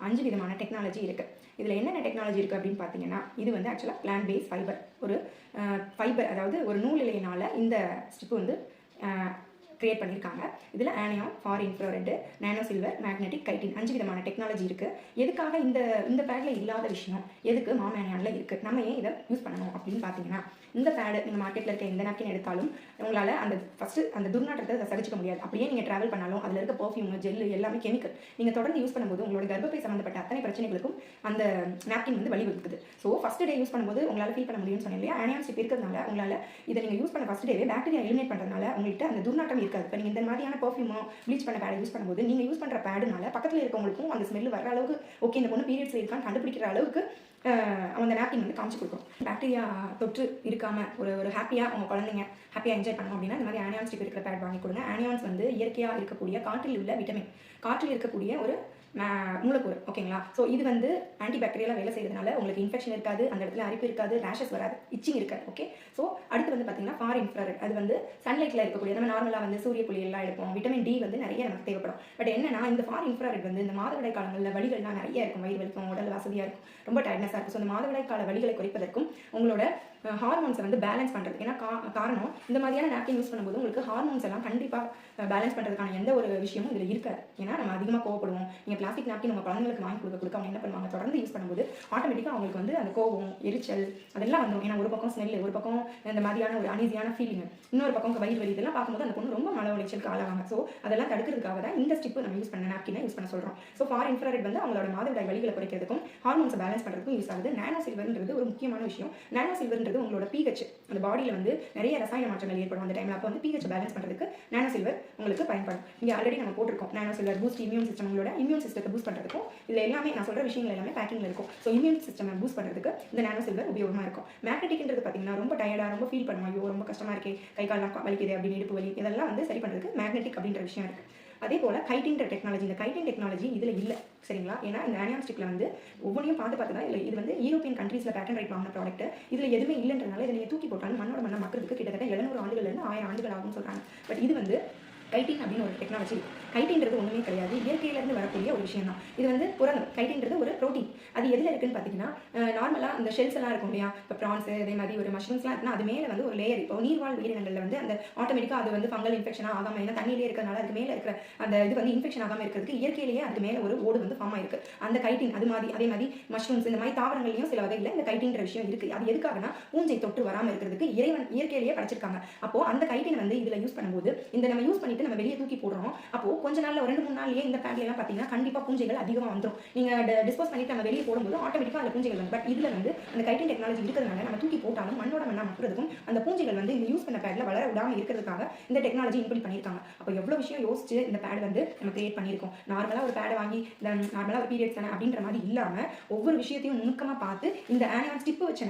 அஞ்சு விதமான டெக்னாலஜி இருக்குது இதில் என்னென்ன டெக்னாலஜி இருக்குது அப்படின்னு பார்த்தீங்கன்னா இது வந்து ஆக்சுவலாக பிளான் பேஸ் ஃபைபர் ஒரு ஃபைபர் அதாவது ஒரு நூல் இலையினால் இந்த ஸ்டிப்பு வந்து கிரியேட் பண்ணியிருக்காங்க இதில் anion far infrared nano silver magnetic chitin அஞ்சு விதமான டெக்னாலஜி இருக்குது எதுக்காக இந்த இந்த பேடில் இல்லாத விஷயம்? எதுக்கு மாமேனியானில் இருக்குது நம்ம ஏன் இதை யூஸ் பண்ணணும் அப்படின்னு பார்த்தீங்கன்னா இந்த பேடு நீங்கள் மார்க்கெட்டில் இருக்க எந்த நாப்கின் எடுத்தாலும் உங்களால் அந்த ஃபஸ்ட்டு அந்த துர்நாற்றத்தை சகிச்சிக்க முடியாது. அப்படியே நீங்கள் ட்ராவல் பண்ணாலும் அதில் இருக்க பர்ஃப்யூம் ஜெல்லு எல்லாமே கெமிக்கல் நீங்கள் தொடர்ந்து யூஸ் பண்ணும்போது உங்களோட கர்ப்பப்பை சம்மந்தப்பட்ட அத்தனை பிரச்சனைகளுக்கும் அந்த நாப்கின் வந்து வழிவகுக்குது. ஸோ ஃபஸ்ட் டே யூஸ் பண்ணும்போது உங்களால் ஃபீல் பண்ண முடியும்னு சொன்னேன் இல்லையா? ஆனியான் ஸ்டிப் இருக்கிறதுனால உங்களால் இதை நீங்கள் யூஸ் பண்ண ஃபஸ்ட் டேவே பாக்டீரியா எலிமினேட் பண்ணுறதுனால உங்கள்கிட்ட அந்த துர்நாற்றம் இருக்காது. இப்போ நீங்கள் இந்த மாதிரியான பர்ஃப்யூமோ ப்ளீச் பண்ண பேடை யூஸ் பண்ணும்போது நீங்கள் யூஸ் பண்ணுற பேடுனால பக்கத்தில் இருக்கவங்களுக்கும் அந்த ஸ்மெல் வர அளவுக்கு ஓகே இந்த பொண்ணு பீரியட்ஸில் இருக்கான்னு கண்டுபிடிக்கிற அளவுக்கு அவங்க அந்த நாப்கின் வந்து காமிச்சு கொடுக்கும். பாக்டீரியா தொற்று இருக்காமல் ஒரு ஒரு ஹாப்பியாக உங்கள் குழந்தைங்க ஹாப்பியாக என்ஜாய் பண்ணணும் அப்படின்னா இந்த மாதிரி ஆனியான்ஸ் இருக்கிற பேட் வாங்கி கொடுங்க. ஆனியான்ஸ் வந்து இயற்கையாக இருக்கக்கூடிய காற்றில் உள்ள விட்டமின் காற்றில் இருக்கக்கூடிய ஒரு மூலக்கூறு ஓகேங்களா ஸோ இது வந்து ஆன்டிபாக்டீரியலாக வேலை செய்யறதுனால உங்களுக்கு இன்ஃபெக்ஷன் இருக்காது அந்த இடத்துல அரிப்பு இருக்காது ரேஷஸ் வராது இச்சிங் இருக்காது ஓகே ஸோ அடுத்து வந்து பார்த்தீங்கன்னா ஃபார் இன்ஃப்ராரெட் அது வந்து சன்லைட்டில் இருக்கக்கூடிய நம்ம நார்மலாக வந்து சூரிய புள்ளி எல்லாம் எடுப்போம். விட்டமின் டி வந்து நிறைய நமக்கு தேவைப்படும். பட் என்னன்னா இந்த ஃபார் இன்ஃப்ராரெட் வந்து இந்த மாதவிடாய் காலங்களில் வழிகள்லாம் நிறைய இருக்கும் வயிறு வலிக்கும் உடல் வசதியாக இருக்கும் ரொம்ப டயர்ட்னஸாக இருக்கும். ஸோ இந்த மாதவிடாய் கால வழிகளை குறைப்பதற்கும் உங்களோட ஹார்மோன்ஸை வந்து பேலன்ஸ் பண்ணுறது ஏன்னா கா காரணம் இந்த மாதிரியான நாப்கின் யூஸ் பண்ணும்போது உங்களுக்கு ஹார்மோன்ஸ் எல்லாம் கண்டிப்பாக பேலன்ஸ் பண்ணுறதுக்கான எந்த ஒரு விஷயமும் இதில் இருக்காது. ஏன்னா நம்ம அதிகமாக கோவப்படுவோம். நீங்கள் பிளாஸ்டிக் நாப்கின் நம்ம குழந்தைங்களுக்கு வாங்கி கொடுக்க கொடுக்க அவங்க என்ன பண்ணுவாங்க? தொடர்ந்து யூஸ் பண்ணும்போது ஆட்டோமேட்டிக்காக அவங்களுக்கு வந்து அந்த கோவம் எரிச்சல் அதெல்லாம் வந்துடும் ஏன்னா ஒரு பக்கம் ஸ்மெல் ஒரு பக்கம் இந்த மாதிரியான ஒரு அனீசியான ஃபீலிங் இன்னொரு பக்கம் வயிறு வலி இதெல்லாம் பார்க்கும்போது அந்த பொண்ணு ரொம்ப மன உளைச்சலுக்கு ஆளாவாங்க. ஸோ அதெல்லாம் தடுக்கிறதுக்காக தான் இந்த ஸ்டிப்பு நம்ம யூஸ் பண்ண நாப்கினை யூஸ் பண்ண சொல்கிறோம் ஸோ ஃபார் இன்ஃப்ராரெட் வந்து அவங்களோட மாதவிடாய் வழிகளை குறைக்கிறதுக்கும் ஹார்மோன்ஸை பேலன்ஸ் பண்ணுறதுக்கும் யூஸ் ஆகுது. நானோ சில்வர்ன்றது ஒரு முக்கியமான விஷயம். நானோ சில்வர்ன்றது உங்களோட பிஹெச் அந்த பாடியில் வந்து நிறைய ரசாயன மாற்றங்கள் ஏற்படும். அந்த டைமில் அப்போ வந்து பிஹெச் பேலன்ஸ் பண்ணுறதுக்கு நானோ சில்வர் உங்களுக்கு பயன்படும். இங்கே ஆல்ரெடி நம்ம போட்டிருக்கோம். Nano silver boost immune system உங்களோட இம்யூன் சிஸ்டத்தை பூஸ்ட் பண்ணுறதுக்கும் இதில் எல்லாமே நான் சொல்கிற விஷயங்கள் எல்லாமே பேக்கிங்கில் இருக்கும். ஸோ இம்யூன் சிஸ்டம் பூஸ்ட் பண்ணுறதுக்கு இந்த நானோ சில்வர் உபயோகமாக இருக்கும். மேக்னெட்டிக்ன்றது பார்த்தீங்கன்னா ரொம்ப டயர்டாக ரொம்ப ஃபீல் பண்ணுவோம் ஐயோ ரொம்ப கஷ்டமாக இருக்கே. கை கால்லாம் வலிக்குது அப்படின்னு இடுப்பு வலி இதெல்லாம் வந்து சரி பண்ணுறதுக்கு மேக்னெட்டிக் அப்படின்ற விஷயம் இருக்குது அதே போல் கைட்டின்ற டெக்னாலஜி இந்த கைட்டின் டெக்னாலஜி இதில் இல்லை சரிங்களா? ஏன்னா இந்த ஆனியான் ஸ்டிக்கில் வந்து ஒவ்வொன்றையும் பார்த்து பார்த்து தான் இல்லை இது வந்து யூரோப்பியன் கண்ட்ரீஸில் பேட்டன் ரைட் வாங்கின ப்ராடக்ட் இதில் எதுவுமே இல்லைன்றனால இதை நீங்கள் தூக்கி போட்டாலும் மண்ணோட மண்ணை மக்களுக்கு கிட்டத்தட்ட எழுநூறு ஆண்டுகள்லேருந்து ஆயிரம் ஆண்டுகள் ஆகும்னு சொல்கிறாங்க பட் இது வந்து கைட்டின் அப்படின்னு ஒரு டெக்னாலஜி கைட்டின்றது ஒன்றுமே கிடையாது. இயற்கையிலேருந்து வரக்கூடிய ஒரு விஷயம் தான் இது வந்து புரதம். கைட்டின்றது ஒரு ப்ரோட்டீன் அது எதில் இருக்குன்னு பார்த்தீங்கன்னா நார்மலாக அந்த ஷெல்ஸ் எல்லாம் இருக்கும் இல்லையா? இப்போ ப்ரான்ஸ் இதே மாதிரி ஒரு மஷ்ரூம்ஸ்லாம் இருக்குன்னா அது மேலே வந்து ஒரு லேயர் இப்போ நீர்வாழ் உயிரினங்களில் வந்து அந்த ஆட்டோமேட்டிக்காக அது வந்து ஃபங்கல் இன்ஃபெக்ஷனாக ஆகாமல் ஏன்னா தண்ணியிலே இருக்கிறனால அதுக்கு மேலே இருக்கிற அந்த இது வந்து இன்ஃபெக்ஷன் ஆகாமல் இருக்கிறதுக்கு இயற்கையிலேயே அதுக்கு மேலே ஒரு ஓடு வந்து ஃபார்ம் ஆயிருக்கு. அந்த கைட்டின் அது மாதிரி அதே மாதிரி மஷ்ரூம்ஸ் இந்த மாதிரி தாவரங்களையும் சில வகையில் இந்த கைட்டின்ற விஷயம் இருக்குது அது எதுக்காகனா பூஞ்சை தொற்று வராமல் இருக்கிறதுக்கு இறைவன் இயற்கையிலேயே படைச்சிருக்காங்க. அப்போ அந்த கைட்டின் வந்து இதில் யூஸ் பண்ணும்போது இந்த நம்ம யூஸ் பண்ணிட்டு நம்ம வெளியே தூக்கி போடுறோம். அப்போ கொஞ்ச நாள்ல ஒரு ரெண்டு மூணு நாள்லயே இந்த பேட்ல எல்லாம் பார்த்தீங்கன்னா கண்டிப்பாக பூஞ்சைகள் அதிகமாக வந்துடும் நீங்க டிஸ்போஸ் பண்ணிட்டு நம்ம வெளியே போடும்போது ஆட்டோமேட்டிக்காக அந்த பூஞ்சைகள் வந்து பட் இதுல வந்து அந்த கைட்டின் டெக்னாலஜி இருக்கிறதுனால நம்ம தூக்கி போட்டாலும் மண்ணோட மண்ணா மக்குறதுக்கும் அந்த பூஞ்சைகள் வந்து இந்த யூஸ் பண்ண பேட்ல வளர விடாம இருக்கிறதுக்காக இந்த டெக்னாலஜி இம்ப்ளிட் பண்ணியிருக்காங்க. அப்போ எவ்வளோ விஷயம் யோசிச்சு இந்த பேட் வந்து நம்ம கிரியேட் பண்ணியிருக்கோம். நார்மலாக ஒரு பேடை வாங்கி நார்மலாக ஒரு பீரியட்ஸ் தானே அப்படின்ற மாதிரி இல்லாம ஒவ்வொரு விஷயத்தையும் நுணுக்கமா பார்த்து இந்த ஆனியான் ஸ்டிப்பு வச்ச